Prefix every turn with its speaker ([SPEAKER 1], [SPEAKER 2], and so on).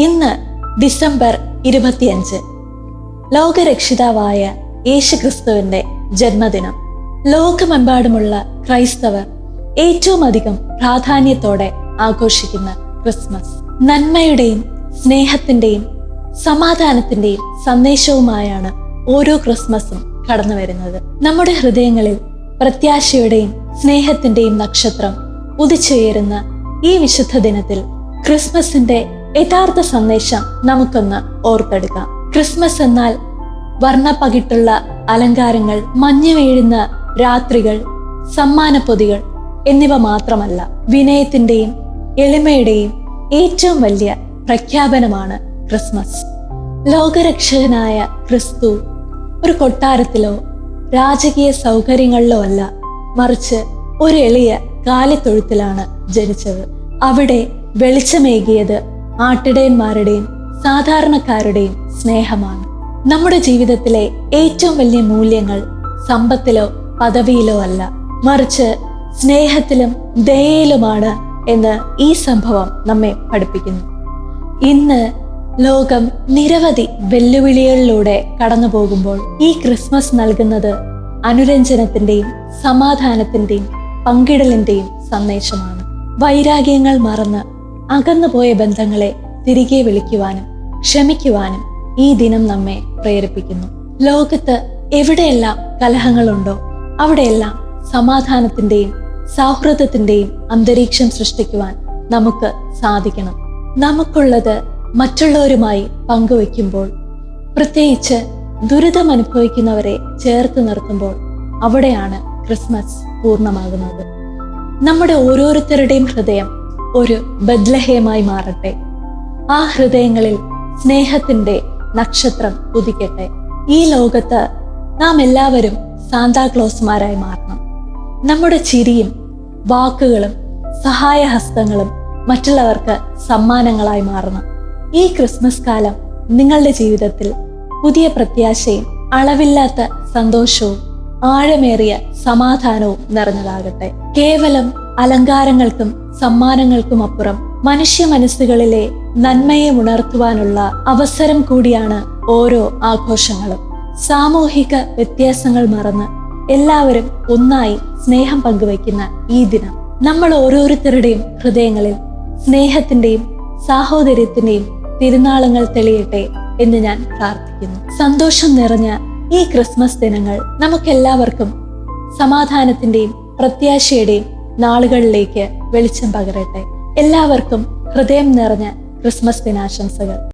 [SPEAKER 1] ഇന്ന് ഡിസംബർ ഇരുപത്തിയഞ്ച്. ലോകരക്ഷിതാവായ യേശു ക്രിസ്തുവിന്റെ ജന്മദിനം. ലോകമെമ്പാടുമുള്ള ക്രൈസ്തവർ ഏറ്റവും അധികം പ്രാധാന്യത്തോടെ ആഘോഷിക്കുന്ന ക്രിസ്മസ്. നന്മയുടെയും സ്നേഹത്തിന്റെയും സമാധാനത്തിന്റെയും സന്ദേശവുമായാണ് ഓരോ ക്രിസ്മസും കടന്നു വരുന്നത് നമ്മുടെ ഹൃദയങ്ങളിൽ പ്രത്യാശയുടെയും സ്നേഹത്തിന്റെയും നക്ഷത്രം ഉദിച്ചുയരുന്ന ഈ വിശുദ്ധ ദിനത്തിൽ ക്രിസ്മസിന്റെ യഥാർത്ഥ സന്ദേശം നമുക്കൊന്ന് ഓർത്തെടുക്കാം ക്രിസ്മസ് എന്നാൽ വർണപ്പകിട്ടുള്ള അലങ്കാരങ്ങൾ മഞ്ഞു വീഴുന്ന രാത്രികൾ സമ്മാനപ്പൊതികൾ എന്നിവ മാത്രമല്ല വിനയത്തിന്റെയും എളിമയുടെയും ഏറ്റവും വലിയ പ്രഖ്യാപനമാണ് ക്രിസ്മസ്. ലോകരക്ഷകനായ ക്രിസ്തു ഒരു കൊട്ടാരത്തിലോ രാജകീയ സൗകര്യങ്ങളിലോ അല്ല മറിച്ച് ഒരു എളിയ കാലിത്തൊഴുത്തിലാണ് ജനിച്ചത്. അവിടെ വെളിച്ചമേകിയത് ആട്ടിടയന്മാരുടെയും സാധാരണക്കാരുടെയും സ്നേഹമാണ്. നമ്മുടെ ജീവിതത്തിലെ ഏറ്റവും വലിയ മൂല്യങ്ങൾ സമ്പത്തിലോ പദവിയിലോ അല്ല മറിച്ച് സ്നേഹത്തിലും ദയയിലുമാണ് എന്ന് ഈ സംഭവം നമ്മെ പഠിപ്പിക്കുന്നു. ഇന്ന് ലോകം നിരവധി വെല്ലുവിളികളിലൂടെ കടന്നു പോകുമ്പോൾ ഈ ക്രിസ്മസ് നൽകുന്നത് അനുരഞ്ജനത്തിന്റെയും സമാധാനത്തിന്റെയും പങ്കിടലിന്റെയും സന്ദേശമാണ്. വൈരാഗ്യങ്ങൾ മറന്ന് അകന്നുപോയ ബന്ധങ്ങളെ തിരികെ വിളിക്കുവാനും ക്ഷമിക്കുവാനും ഈ ദിനം നമ്മെ പ്രേരിപ്പിക്കുന്നു. ലോകത്ത് എവിടെയെല്ലാം കലഹങ്ങളുണ്ടോ അവിടെയെല്ലാം സമാധാനത്തിന്റെയും സൗഹൃദത്തിന്റെയും അന്തരീക്ഷം സൃഷ്ടിക്കുവാൻ നമുക്ക് സാധിക്കണം. നമുക്കുള്ളത് മറ്റുള്ളവരുമായി പങ്കുവെക്കുമ്പോൾ പ്രത്യേകിച്ച് ദുരിതം അനുഭവിക്കുന്നവരെ ചേർത്ത് നിർത്തുമ്പോൾ അവിടെയാണ് ക്രിസ്മസ് പൂർണമാകുന്നത്. നമ്മുടെ ഓരോരുത്തരുടെയും ഹൃദയം ഒരു ബദ്ലഹേമായി മാറട്ടെ. ആ ഹൃദയങ്ങളിൽ സ്നേഹത്തിന്റെ നക്ഷത്രം ഉദിക്കട്ടെ. ഈ ലോകത്ത് നാം എല്ലാവരും സാന്താക്ലോസ്മാരായി മാറണം. നമ്മുടെ ചിരിയും വാക്കുകളും സഹായഹസ്തങ്ങളും മറ്റുള്ളവർക്ക് സമ്മാനങ്ങളായി മാറണം. ഈ ക്രിസ്മസ് കാലം നിങ്ങളുടെ ജീവിതത്തിൽ പുതിയ പ്രത്യാശയും അളവില്ലാത്ത സന്തോഷവും ആഴമേറിയ സമാധാനവും നിറഞ്ഞതാകട്ടെ. കേവലം അലങ്കാരങ്ങൾക്കും സമ്മാനങ്ങൾക്കും അപ്പുറം മനുഷ്യ മനസ്സുകളിലെ നന്മയെ ഉണർത്തുവാനുള്ള അവസരം കൂടിയാണ് ഓരോ ആഘോഷങ്ങളും. സാമൂഹിക വ്യത്യാസങ്ങൾ മറന്ന് എല്ലാവരും ഒന്നായി സ്നേഹം പങ്കുവയ്ക്കുന്ന ഈ ദിനം. നമ്മൾ ഓരോരുത്തരുടെയും ഹൃദയങ്ങളിൽ സ്നേഹത്തിന്റെയും സാഹോദര്യത്തിന്റെയും തിരുനാളങ്ങൾ തെളിയട്ടെ എന്ന് ഞാൻ പ്രാർത്ഥിക്കുന്നു. സന്തോഷം നിറഞ്ഞ ഈ ക്രിസ്മസ് ദിനങ്ങൾ നമുക്കെല്ലാവർക്കും സമാധാനത്തിന്റെയും പ്രത്യാശയുടെയും നാളുകളിലേക്ക് വെളിച്ചം പകരട്ടെ. എല്ലാവർക്കും ഹൃദയം നിറഞ്ഞ ക്രിസ്മസ് ദിനാശംസകൾ.